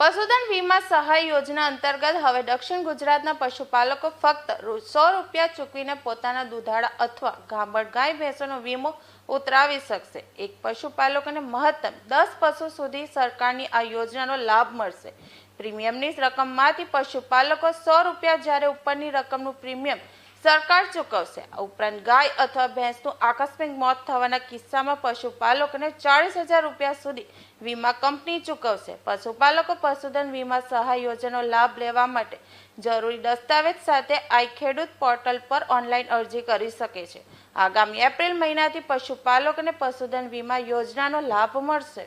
વીમા સહાય યોજના અંતર્ગત હવે દક્ષિણ ગુજરાતના પશુપાલકો ફક્ત સો રૂપિયા ચૂકવીને પોતાના દુધાળા અથવા ગાભણ ગાય ભેંસોનો વીમો ઉતરાવી શકશે. એક પશુપાલકોને મહત્તમ દસ પશુ સુધી સરકારની આ યોજનાનો લાભ મળશે. પ્રીમિયમની રકમમાંથી પશુપાલકો સો રૂપિયા જ્યારે ઉપરની રકમનું પ્રીમિયમ સરકાર ચૂકવશે. આ ઉપરાંત ગાય અથવા ભેંસનું આકસ્મિક મોત થવાના કિસ્સામાં પશુપાલકોને ચાળીસ હજાર રૂપિયા સુધી વીમા કંપની ચૂકવશે. પશુપાલકો પશુધન વીમા સહાય યોજનાનો લાભ લેવા માટે જરૂરી દસ્તાવેજ સાથે આઈ ખેડૂત પોર્ટલ પર ઓનલાઈન અરજી કરી શકે છે. આગામી એપ્રિલ મહિનાથી પશુપાલકોને પશુધન વીમા યોજનાનો લાભ મળશે.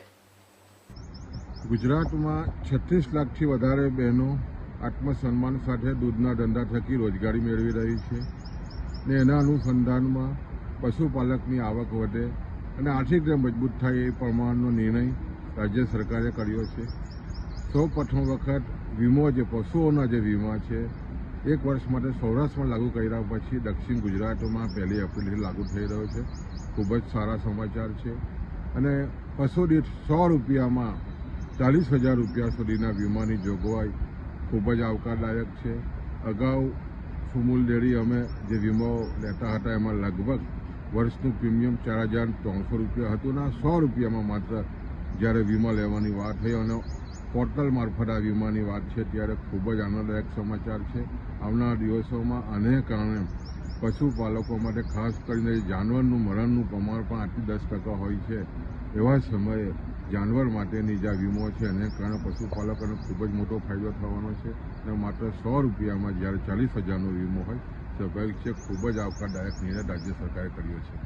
ગુજરાતમાં છત્રીસ લાખથી વધારે બહેનો આત્મસન્માન સાથે દૂધના ધંધા થકી રોજગારી મેળવી રહી છે ને એના અનુસંધાનમાં પશુપાલકની આવક વધે અને આર્થિક રીતે મજબૂત થાય એ પ્રમાણનો નિર્ણય રાજ્ય સરકારે કર્યો છે. સૌ પ્રથમ વખત વીમો જે પશુઓના જે વીમા છે, એક વર્ષ માટે સૌરાષ્ટ્રમાં લાગુ કર્યા પછી દક્ષિણ ગુજરાતમાં પહેલી એપ્રિલથી લાગુ થઈ રહ્યો છે. ખૂબ જ સારા સમાચાર છે. અને પશુ દીઠ સો રૂપિયામાં ચાલીસ હજાર રૂપિયા સુધીના વીમાની જોગવાઈ ખૂબ જ આવકારદાયક છે. અગાઉ સુમૂલ ડેરી અમે જે વીમો લેતા હતા, એમાં લગભગ વર્ષનું પ્રીમિયમ ચાર હજાર ત્રણસો રૂપિયા હતું ને સો રૂપિયામાં માત્ર જ્યારે વીમા લેવાની વાત થઈ અને પોર્ટલ મારફત આ વીમાની વાત છે ત્યારે ખૂબ જ આનંદદાયક સમાચાર છે. આવનારા દિવસોમાં આને કારણે પશુપાલકો માટે ખાસ કરીને જાનવરનું મરણનું પ્રમાણ પણ આટલી દસ ટકા હોય છે. એવા સમયે જાનવર માટેની જે વીમો છે એને કારણે પશુપાલકોને ખૂબ જ મોટો ફાયદો થવાનો છે અને માત્ર સો રૂપિયામાં જ્યારે ચાલીસ હજારનો વીમો હોય, સ્વાભાવિક છે, ખૂબ જ આવકારદાયક નિર્ણય રાજ્ય સરકારે કર્યો છે.